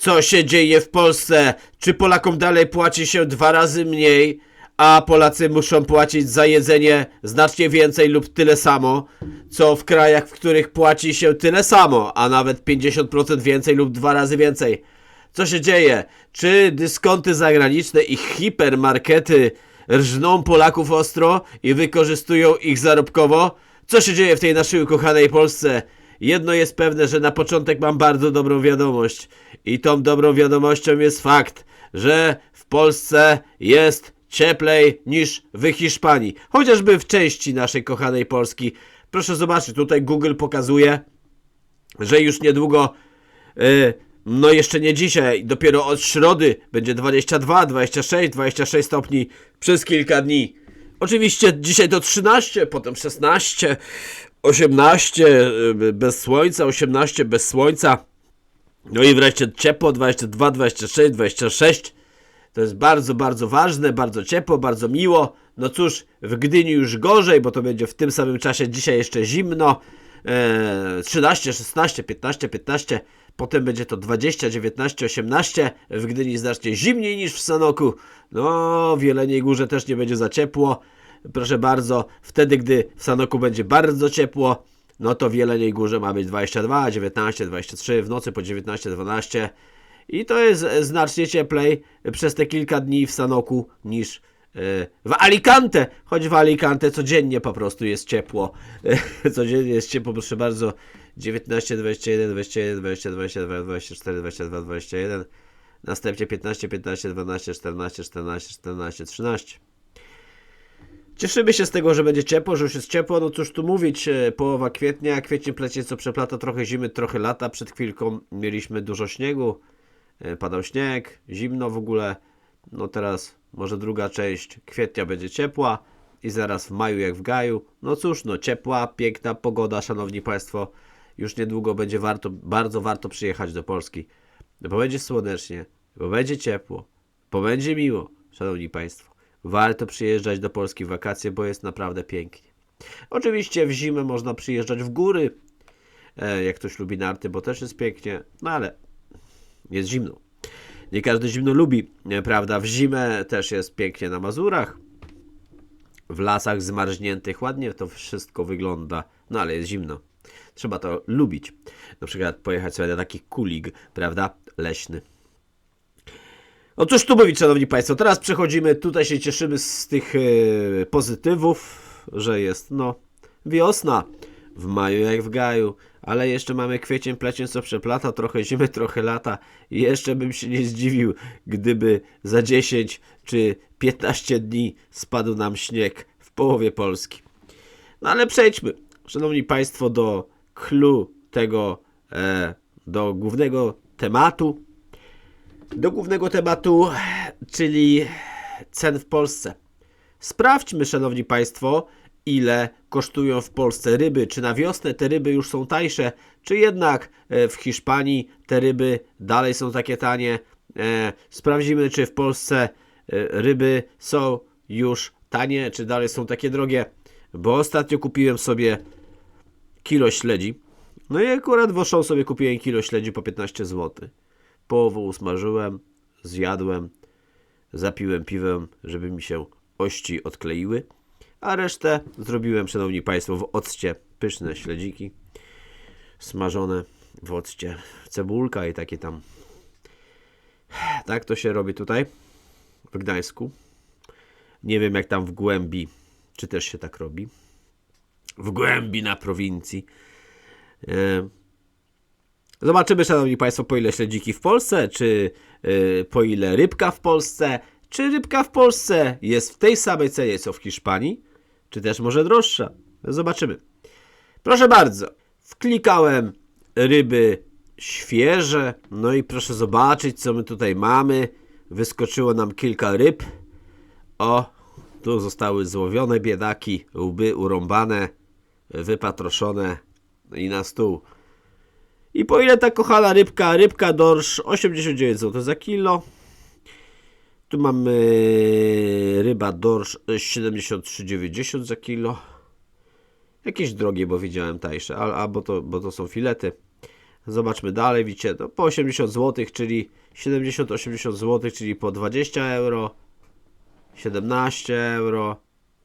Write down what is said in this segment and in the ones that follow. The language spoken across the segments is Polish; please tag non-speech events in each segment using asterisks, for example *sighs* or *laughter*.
co się dzieje w Polsce. Czy Polakom dalej płaci się dwa razy mniej, a Polacy muszą płacić za jedzenie znacznie więcej lub tyle samo, co w krajach, w których płaci się tyle samo, a nawet 50% więcej lub dwa razy więcej. Co się dzieje? Czy dyskonty zagraniczne i hipermarkety rżną Polaków ostro i wykorzystują ich zarobkowo? Co się dzieje w tej naszej ukochanej Polsce? Jedno jest pewne, że na początek mam bardzo dobrą wiadomość. I tą dobrą wiadomością jest fakt, że w Polsce jest cieplej niż w Hiszpanii. Chociażby w części naszej kochanej Polski. Proszę zobaczyć, tutaj Google pokazuje, że już niedługo, y, no jeszcze nie dzisiaj, dopiero od środy będzie 22, 26, 26 stopni przez kilka dni. Oczywiście dzisiaj to 13, potem 16, 18 y, bez słońca, 18 bez słońca. No i wreszcie ciepło 22, 26, 26. To jest bardzo, bardzo ważne, bardzo ciepło, bardzo miło. No cóż, w Gdyni już gorzej, bo to będzie w tym samym czasie dzisiaj jeszcze zimno. Eee, 13, 16, 15, 15. Potem będzie to 20, 19, 18. W Gdyni znacznie zimniej niż w Sanoku. No, w Jeleniej Górze też nie będzie za ciepło. Proszę bardzo, wtedy gdy w Sanoku będzie bardzo ciepło, no to w Jeleniej Górze ma być 22, 19, 23, w nocy po 19, 12. I to jest znacznie cieplej przez te kilka dni w Sanoku niż e, w Alicante, choć w Alicante codziennie po prostu jest ciepło. *laughs* Codziennie jest ciepło, proszę bardzo. 19, 21, 21, 20, 22, 24, 22, 21. Następnie 15, 15, 12, 14, 14, 14, 13. Cieszymy się z tego, że będzie ciepło, że już jest ciepło. No cóż tu mówić, e, połowa kwietnia, kwiecień plecie co przeplata trochę zimy, trochę lata. Przed chwilką mieliśmy dużo śniegu, e, padał śnieg, zimno w ogóle. No teraz może druga część kwietnia będzie ciepła i zaraz w maju jak w gaju. No cóż, no ciepła, piękna pogoda, szanowni państwo. Już niedługo będzie warto, bardzo warto przyjechać do Polski. Bo będzie słonecznie, bo będzie ciepło, bo będzie miło, szanowni państwo. Warto przyjeżdżać do Polski w wakacje, bo jest naprawdę pięknie. Oczywiście w zimę można przyjeżdżać w góry, e, jak ktoś lubi narty, bo też jest pięknie, no ale jest zimno. Nie każdy zimno lubi, e, prawda? W zimę też jest pięknie na Mazurach, w lasach zmarzniętych, ładnie to wszystko wygląda, no ale jest zimno. Trzeba to lubić. Na przykład pojechać sobie na taki kulig, prawda? Leśny. Otóż tu mówić, szanowni państwo, teraz przechodzimy, tutaj się cieszymy z tych e, pozytywów, że jest, no, wiosna, w maju jak w gaju, ale jeszcze mamy kwiecień, plecień, co przeplata, trochę zimy, trochę lata i jeszcze bym się nie zdziwił, gdyby za 10 czy 15 dni spadł nam śnieg w połowie Polski. No ale przejdźmy, szanowni państwo, do clue tego, e, do głównego tematu, do głównego tematu, czyli cen w Polsce. Sprawdźmy, szanowni państwo, ile kosztują w Polsce ryby. Czy na wiosnę te ryby już są tańsze, czy jednak e, w Hiszpanii te ryby dalej są takie tanie. E, Sprawdzimy, czy w Polsce e, ryby są już tanie, czy dalej są takie drogie. Bo ostatnio kupiłem sobie kilo śledzi. No i akurat w Auchan sobie kupiłem kilo śledzi po 15 zł. Połowę usmażyłem, zjadłem, zapiłem piwem, żeby mi się ości odkleiły, a resztę zrobiłem, szanowni państwo, w occie. Pyszne śledziki, smażone w occie, cebulka i takie tam. Tak to się robi tutaj, w Gdańsku. Nie wiem jak tam w głębi, czy też się tak robi. W głębi na prowincji. E, Zobaczymy, szanowni państwo, po ile śledziki w Polsce, czy y, po ile rybka w Polsce, czy rybka w Polsce jest w tej samej cenie co w Hiszpanii, czy też może droższa. Zobaczymy. Proszę bardzo, wklikałem ryby świeże, no i proszę zobaczyć, co my tutaj mamy. Wyskoczyło nam kilka ryb. O, tu zostały złowione biedaki, łby urąbane, wypatroszone i na stół. I po ile ta kochana rybka? Rybka dorsz 89 zł za kilo. Tu mamy ryba dorsz 73,90 za kilo. Jakieś drogie, bo widziałem tańsze, al- albo to, bo to są filety. Zobaczmy dalej, widzicie, no po 80 zł, czyli 70-80 zł, czyli po 20 euro, 17 euro,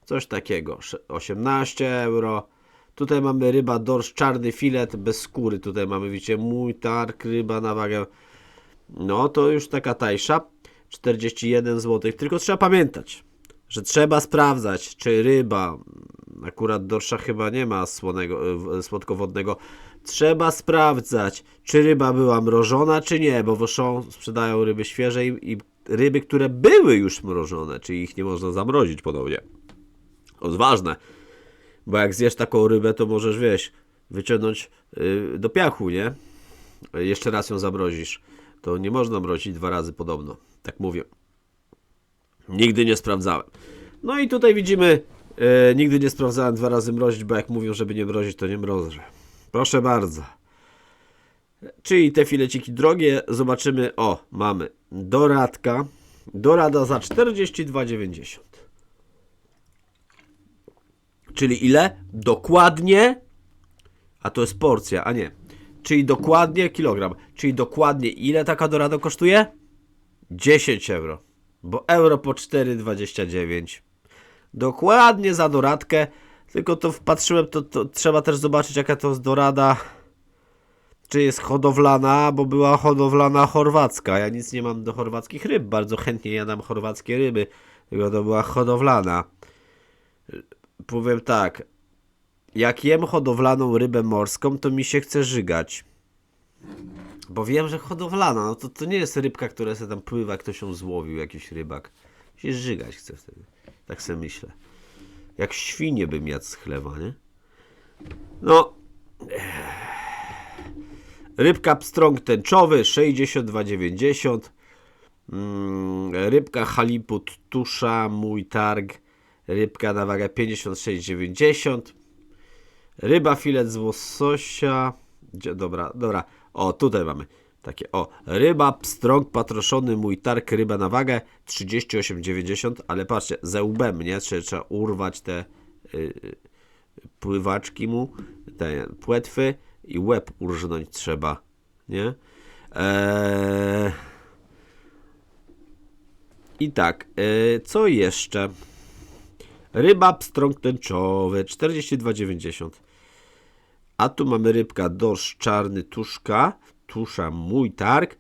coś takiego, sze- 18 euro. Tutaj mamy ryba dorsz, czarny filet bez skóry. Tutaj mamy, widzicie, mój targ, ryba na wagę. No to już taka tańsza, 41 zł. Tylko trzeba pamiętać, że trzeba sprawdzać, czy ryba, akurat dorsza chyba nie ma słonego, słodkowodnego, trzeba sprawdzać, czy ryba była mrożona, czy nie, bo w Auchan sprzedają ryby świeże i, i ryby, które były już mrożone, czyli ich nie można zamrozić ponownie. To jest ważne, bo jak zjesz taką rybę, to możesz, wiesz, wyciągnąć y, do piachu, nie? Jeszcze raz ją zamrozisz. To nie można mrozić dwa razy podobno, tak mówię. Nigdy nie sprawdzałem. No i tutaj widzimy, e, nigdy nie sprawdzałem dwa razy mrozić, bo jak mówią, żeby nie mrozić, to nie mrożę. Proszę bardzo. Czyli te fileciki drogie, zobaczymy, o, mamy doradka, dorada za 42,90. Czyli ile? Dokładnie, a to jest porcja, a nie. Czyli dokładnie kilogram. Czyli dokładnie ile taka dorada kosztuje? 10 euro. Bo euro po 4,29. Dokładnie za doradkę. Tylko to wpatrzyłem, to, to trzeba też zobaczyć jaka to jest dorada. Czy jest hodowlana, bo była hodowlana chorwacka. Ja nic nie mam do chorwackich ryb. Bardzo chętnie jadam chorwackie ryby. Tylko to była hodowlana. Powiem tak. Jak jem hodowlaną rybę morską, to mi się chce żygać. Bo wiem, że hodowlana, no to, to nie jest rybka, która sobie tam pływa, ktoś ją złowił, jakiś rybak. Się żygać chce wtedy. Tak sobie myślę. Jak świnie bym jadł z chlewa, nie? No. Rybka pstrąg tęczowy 62,90. Mm, rybka haliput tusza, mój targ. Rybka na wagę 56,90. Ryba filet z łososia. Gdzie, dobra, dobra. O, tutaj mamy takie. O, ryba, pstrąg patroszony, mój targ, ryba na wagę 38,90. Ale patrzcie, ze łbem, nie? Trzeba, trzeba urwać te y, pływaczki mu, te płetwy i łeb urżnąć trzeba, nie? Eee... I tak, e, co jeszcze? Ryba pstrąg tęczowy 42,90. A tu mamy rybka dorsz czarny tuszka, tusza mój targ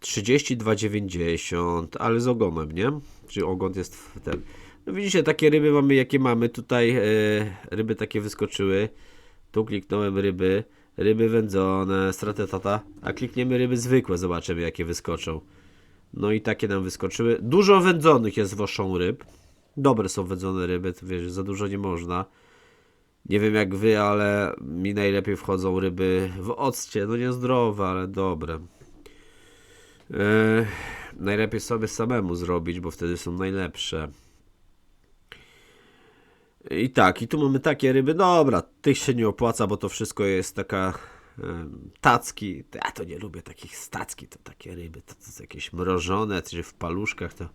32,90, ale z ogonem, nie? Czyli ogon jest w ten. No widzicie, takie ryby mamy, jakie mamy. Tutaj e, ryby takie wyskoczyły. Tu kliknąłem ryby, ryby wędzone, stratę tata, a klikniemy ryby zwykłe, zobaczymy jakie wyskoczą. No i takie nam wyskoczyły. Dużo wędzonych jest woszą ryb. Dobre są wędzone ryby, to wiesz, za dużo nie można. Nie wiem jak wy, ale mi najlepiej wchodzą ryby w occie. No niezdrowe, ale dobre. Eee, najlepiej sobie samemu zrobić, bo wtedy są najlepsze. I tak, i tu mamy takie ryby. Dobra, tych się nie opłaca, bo to wszystko jest taka tacki. Ja to nie lubię takich stacki, to takie ryby. To, to jakieś mrożone, czy w paluszkach to.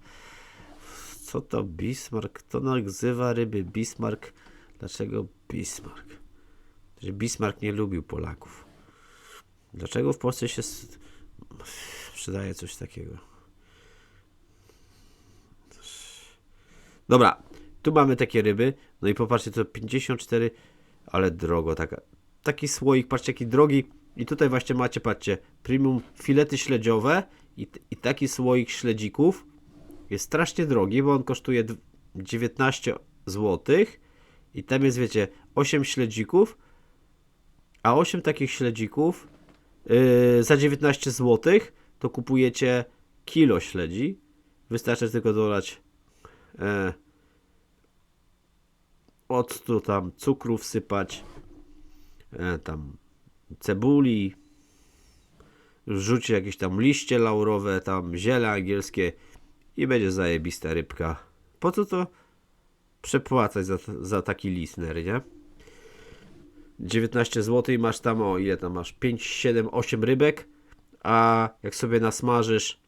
Co to Bismarck? Kto nazywa ryby Bismarck? Dlaczego Bismarck? Że Bismarck nie lubił Polaków. Dlaczego w Polsce się sprzedaje coś takiego? Dobra, tu mamy takie ryby. No i popatrzcie, to 54, ale drogo. Taka, taki słoik, patrzcie, jaki drogi. I tutaj właśnie macie, patrzcie, premium filety śledziowe i, i taki słoik śledzików jest strasznie drogi, bo on kosztuje dw- 19 zł. I tam jest, wiecie, 8 śledzików, a 8 takich śledzików yy, za 19 zł to kupujecie kilo śledzi. Wystarczy tylko dolać e, octu, tam cukru wsypać, e, tam cebuli, wrzucić jakieś tam liście laurowe, tam ziele angielskie i będzie zajebista rybka. Po co to przepłacać za, za taki listener, nie? 19 zł i masz tam, o ile tam masz, 5, 7, 8 rybek, a jak sobie nasmażysz,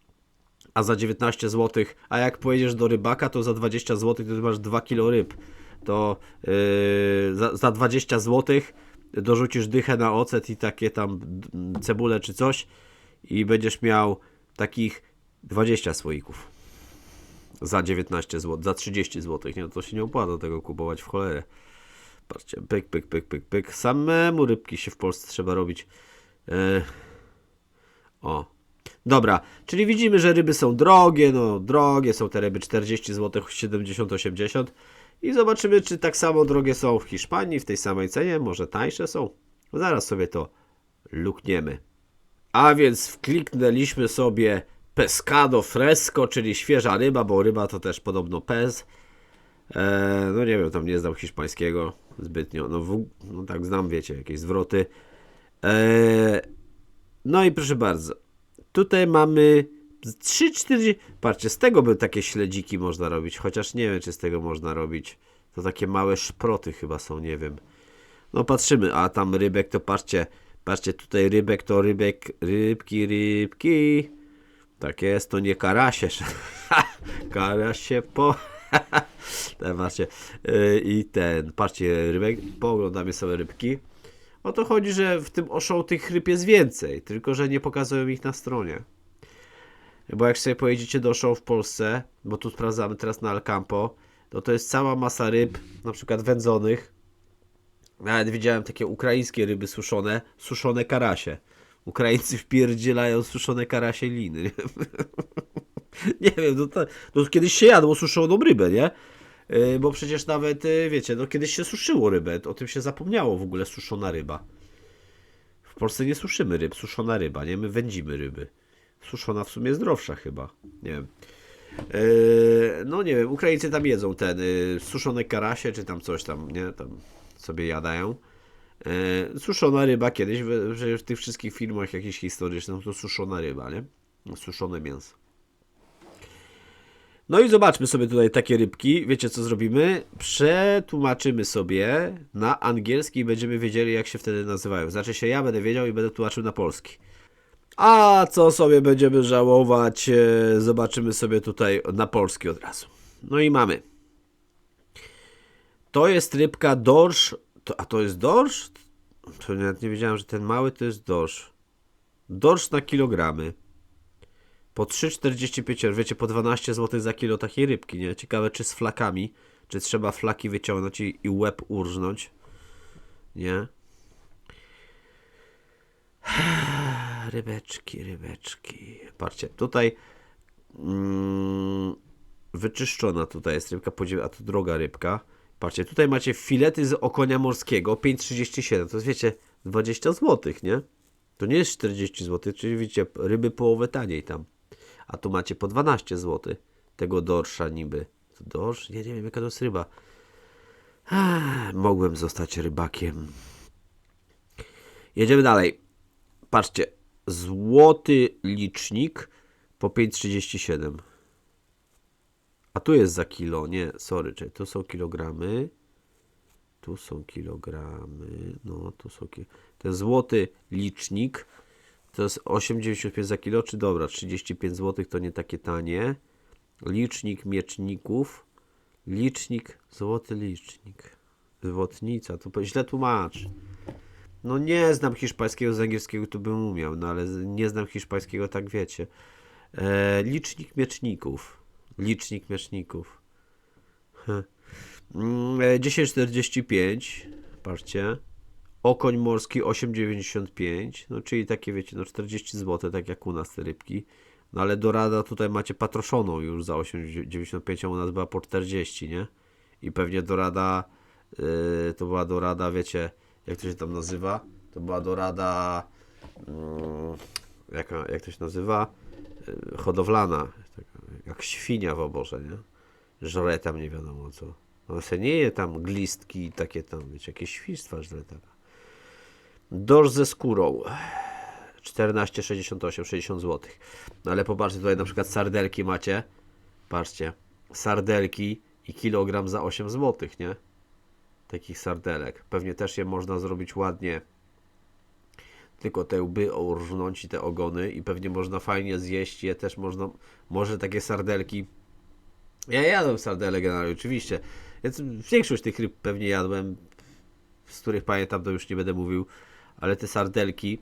a za 19 zł, a jak pojedziesz do rybaka, to za 20 zł to masz 2 kilo ryb. To yy, za, za 20 zł dorzucisz dychę na ocet i takie tam cebulę czy coś i będziesz miał takich 20 słoików za 19 zł, za 30 zł, nie? To się nie opłaca tego kupować w cholerę. Patrzcie, pyk, pyk, pyk, pyk, pyk. Samemu rybki się w Polsce trzeba robić. E... O. Dobra, czyli widzimy, że ryby są drogie, no drogie są te ryby 40 zł, 70, 80 i zobaczymy, czy tak samo drogie są w Hiszpanii, w tej samej cenie, może tańsze są. Zaraz sobie to lukniemy. A więc wkliknęliśmy sobie pescado fresco, czyli świeża ryba, bo ryba to też podobno pez. Eee, no nie wiem, tam nie znam hiszpańskiego zbytnio. No, w, no tak znam, wiecie, jakieś zwroty. Eee, no i proszę bardzo. Tutaj mamy 3-4. Patrzcie, z tego by takie śledziki można robić, chociaż nie wiem, czy z tego można robić. To takie małe szproty chyba są, nie wiem. No patrzymy, a tam rybek to patrzcie, patrzcie tutaj rybek to rybek, rybki, rybki. Tak jest, to nie karasie. *laughs* karasie po... *laughs* Ten, patrzcie. Yy, I ten, patrzcie, rybek, pooglądamy sobie rybki. O to chodzi, że w tym oszoł tych ryb jest więcej, tylko że nie pokazują ich na stronie. Bo jak sobie pojedziecie do show w Polsce, bo tu sprawdzamy teraz na Alcampo, to to jest cała masa ryb, na przykład wędzonych. Nawet widziałem takie ukraińskie ryby suszone, suszone karasie. Ukraińcy wpierdzielają suszone karasie liny. nie *laughs* wiem, no, to, kiedyś się jadło suszoną rybę, nie? Yy, bo przecież nawet, yy, wiecie, no kiedyś się suszyło rybę, o tym się zapomniało w ogóle, suszona ryba. W Polsce nie suszymy ryb, suszona ryba, nie? My wędzimy ryby. Suszona w sumie zdrowsza chyba, nie wiem. Yy, no nie wiem, Ukraińcy tam jedzą ten suszone karasie, czy tam coś tam, nie? Tam sobie jadają. Yy, suszona ryba kiedyś, w, tych wszystkich filmach jakichś historycznych, to suszona ryba, nie? Suszone mięso. No i zobaczmy sobie tutaj takie rybki. Wiecie co zrobimy? Przetłumaczymy sobie na angielski i będziemy wiedzieli jak się wtedy nazywają. Znaczy się ja będę wiedział i będę tłumaczył na polski. A co sobie będziemy żałować? e, Zobaczymy sobie tutaj na polski od razu. No i mamy. To jest rybka dorsz. To, a to jest dorsz? To nawet nie wiedziałem, że ten mały to jest dorsz. Dorsz na kilogramy. Po 3,45, wiecie, po 12 zł za kilo takiej rybki, nie? Ciekawe, czy z flakami, czy trzeba flaki wyciągnąć i, i łeb urżnąć, nie? *sighs* Rybeczki, rybeczki. Patrzcie, tutaj mm, wyczyszczona tutaj jest rybka, a to droga rybka. Patrzcie, tutaj macie filety z okonia morskiego, 5,37, to jest, wiecie, 20 zł, nie? To nie jest 40 zł, czyli widzicie, ryby połowę taniej tam. A tu macie po 12 zł tego dorsza niby. Dorsz? Ja nie wiem jaka to jest ryba. Ach, mogłem zostać rybakiem. Jedziemy dalej. Patrzcie. Złoty licznik po 5,37. A tu jest za kilo. Nie, sorry. Czekaj, tu są kilogramy. Tu są kilogramy. No, tu są ki- Ten złoty licznik to jest 8,95 za kilo, czy dobra, 35 zł to nie takie tanie. Licznik mieczników. Licznik, złoty licznik. Złotnica, to źle tłumacz. No nie znam hiszpańskiego, z angielskiego to bym umiał, no ale nie znam hiszpańskiego, tak wiecie. E, licznik mieczników. Licznik mieczników. Heh. Mm, e, 10,45. Patrzcie. Okoń morski 8,95, no czyli takie wiecie, no 40 zł, tak jak u nas te rybki. No ale dorada tutaj macie patroszoną już za 8,95, a u nas była po 40, nie? I pewnie dorada, yy, to była dorada, wiecie, jak to się tam nazywa? To była dorada, yy, jaka, jak to się nazywa? Yy, hodowlana, jak świnia w oborze, nie? Żre tam nie wiadomo co. No se nie je tam glistki i takie tam, wiecie, jakieś świństwa żre tam. Dorsz ze skórą. 14,68, 60 zł. No ale popatrzcie, tutaj na przykład sardelki macie. Patrzcie, sardelki i kilogram za 8 zł, nie? Takich sardelek. Pewnie też je można zrobić ładnie. Tylko te łby urżnąć i te ogony i pewnie można fajnie zjeść je też można, może takie sardelki ja jadłem sardelę generalnie, oczywiście. Więc większość tych ryb pewnie jadłem. z których pamiętam, to już nie będę mówił, ale te sardelki.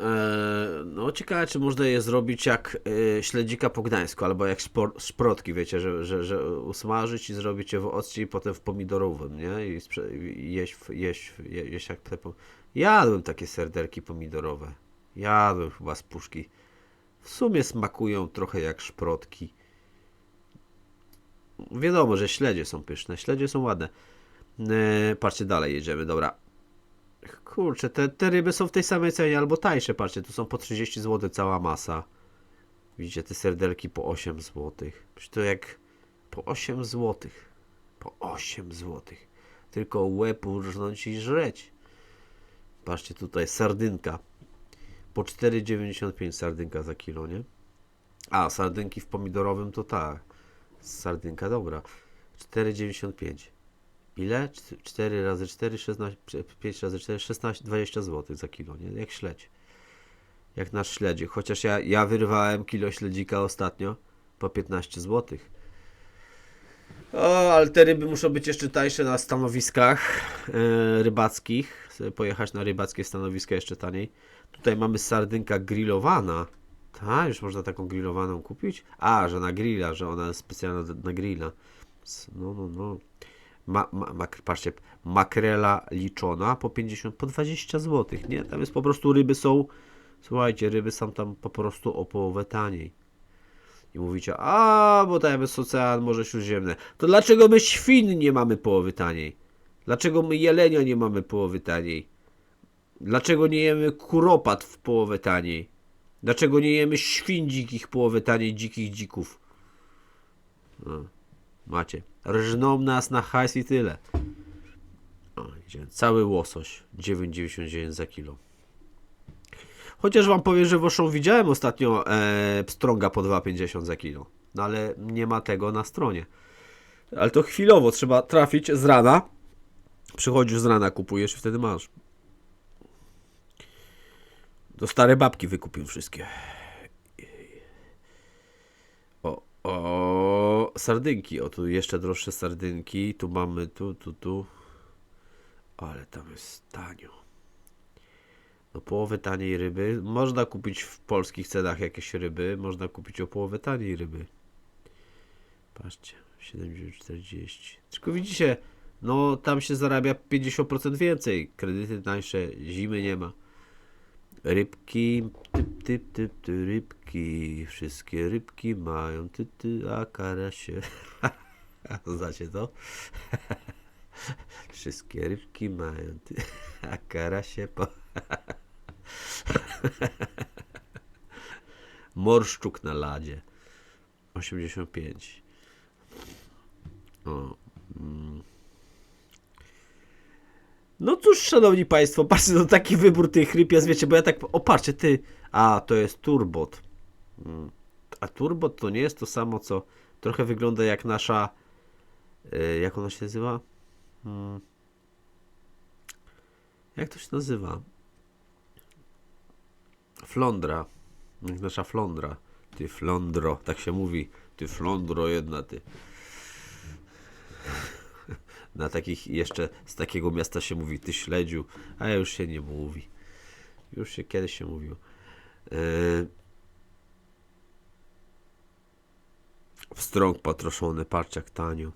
E, no ciekawe, czy można je zrobić jak e, śledzika po gdańsku, albo jak szprotki, wiecie, że, że, że usmażyć i zrobić je w occie i potem w pomidorowym, nie? I, jeść, jeść, jeść jak te... Po... Jadłem takie serdelki pomidorowe. Jadłem chyba z puszki. W sumie smakują trochę jak szprotki. Wiadomo, że śledzie są pyszne, śledzie są ładne. E, patrzcie, dalej jedziemy, dobra. Kurczę, te, te ryby są w tej samej cenie albo tańsze, patrzcie, tu są po 30 zł cała masa. Widzicie, te serdelki po 8 zł. To jak po 8 zł. Po 8 zł. Tylko łeb urżnąć i żreć. Patrzcie, tutaj sardynka. Po 4,95 sardynka za kilo, nie? A, sardynki w pomidorowym to tak. Sardynka dobra. 4,95. Ile? 4 razy 4, 16, 5 razy 4, 16, 20 zł za kilo, nie? Jak śledź. Jak nasz śledzie. Chociaż ja, ja wyrwałem kilo śledzika ostatnio po 15 zł. O, ale te ryby muszą być jeszcze tańsze na stanowiskach e, rybackich. Sobie pojechać na rybackie stanowiska jeszcze taniej. Tutaj mamy sardynka grillowana. Tak, już można taką grillowaną kupić. A, że na grilla, że ona jest specjalna na grilla. No, no, no. Ma, ma, patrzcie, makrela liczona po 50, po 20 zł, nie? Tam jest po prostu ryby są, słuchajcie, ryby są tam po prostu o połowę taniej. I mówicie, a, bo tam jest ocean, Morze Śródziemne. To dlaczego my świn nie mamy połowy taniej? Dlaczego my jelenia nie mamy połowy taniej? Dlaczego nie jemy kuropat w połowę taniej? Dlaczego nie jemy świn dzikich połowę taniej, dzikich dzików? No. Macie. Rżną nas na hajs i tyle. O. Cały łosoś. 9,99 za kilo. Chociaż wam powiem, że woszą widziałem ostatnio e, pstrąga po 2,50 za kilo. No ale nie ma tego na stronie. Ale to chwilowo trzeba trafić z rana. Przychodzisz z rana, kupujesz i wtedy masz. To stare babki wykupił wszystkie. O, o, sardynki. O, tu jeszcze droższe sardynki. Tu mamy, tu, tu, tu. Ale tam jest tanio. No połowę taniej ryby. Można kupić w polskich cenach jakieś ryby. Można kupić o połowę taniej ryby. Patrzcie, 7,40. Tylko widzicie, no tam się zarabia 50% więcej. Kredyty tańsze, zimy nie ma. Rybki, typ, typ, typ, ty, rybki, wszystkie rybki mają ty, ty, a karasie. *laughs* Znacie to? *laughs* Wszystkie rybki mają ty, a karasie po... *laughs* Morszczuk na ladzie. 85. O. mm. No cóż, szanowni państwo, patrzcie, no taki wybór tych ryb jest, wiecie, bo ja tak, o patrzcie, ty, a, to jest turbot. A turbot to nie jest to samo, co trochę wygląda jak nasza, y, jak ona się nazywa? Mm. Jak to się nazywa? Flądra. Jak nasza flądra. Ty flądro, tak się mówi. Ty flądro jedna, ty. *laughs* Na takich jeszcze z takiego miasta się mówi ty śledziu, a już się nie mówi. Już się kiedyś się mówiło. Yy... Wstrąg patroszony, patrz jak tanio.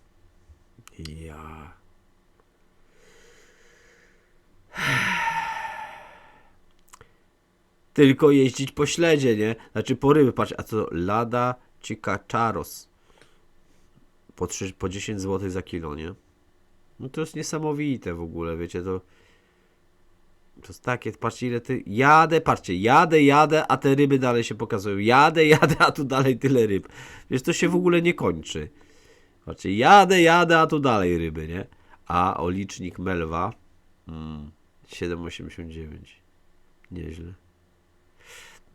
Ja. *sighs* Tylko jeździć po śledzie, nie? Znaczy po ryby, patrz, a co? Lada Cicaczaros. Po, 3, po 10 zł za kilo, nie? No to jest niesamowite w ogóle, wiecie, to... To jest takie, patrzcie ile ty... Jadę, patrzcie, jadę, jadę, a te ryby dalej się pokazują. Jadę, jadę, a tu dalej tyle ryb. Wiesz, to się w ogóle nie kończy. Patrzcie, jadę, jadę, a tu dalej ryby, nie? A o licznik Melwa mm, 7,89. Nieźle.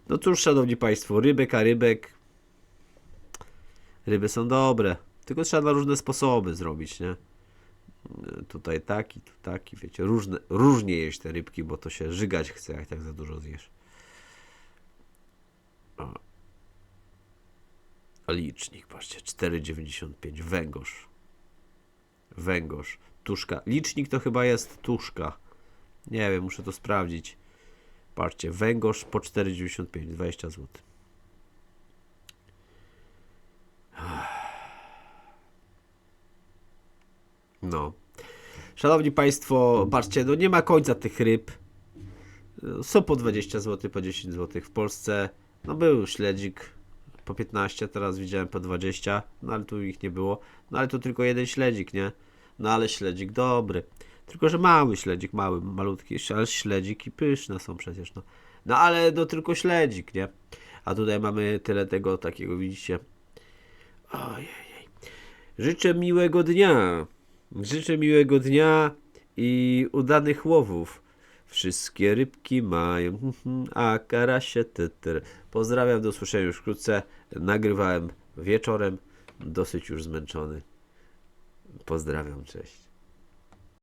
No cóż, szanowni państwo, rybek a rybek. Ryby są dobre. Tylko trzeba na różne sposoby zrobić, nie? Tutaj taki, tu taki, wiecie, różne, różnie jeść te rybki, bo to się żygać chce, jak tak za dużo zjesz. O. Licznik, patrzcie, 4,95, węgorz. Węgorz. tuszka. Licznik to chyba jest tuszka. Nie wiem, muszę to sprawdzić. Patrzcie, węgorz po 4,95, 20 zł. No. Szanowni Państwo, patrzcie, no nie ma końca tych ryb. Są po 20 zł, po 10 zł w Polsce. No był śledzik po 15, teraz widziałem po 20, no ale tu ich nie było. No ale to tylko jeden śledzik, nie? No ale śledzik dobry. Tylko, że mały śledzik, mały, malutki, ale śledzik i pyszne są przecież, no. No ale no tylko śledzik, nie? A tutaj mamy tyle tego takiego, widzicie? Ojej. Życzę miłego dnia. Życzę miłego dnia i udanych łowów. Wszystkie rybki mają, a karasie tytr. Pozdrawiam, do usłyszenia już wkrótce. Nagrywałem wieczorem, dosyć już zmęczony. Pozdrawiam, cześć.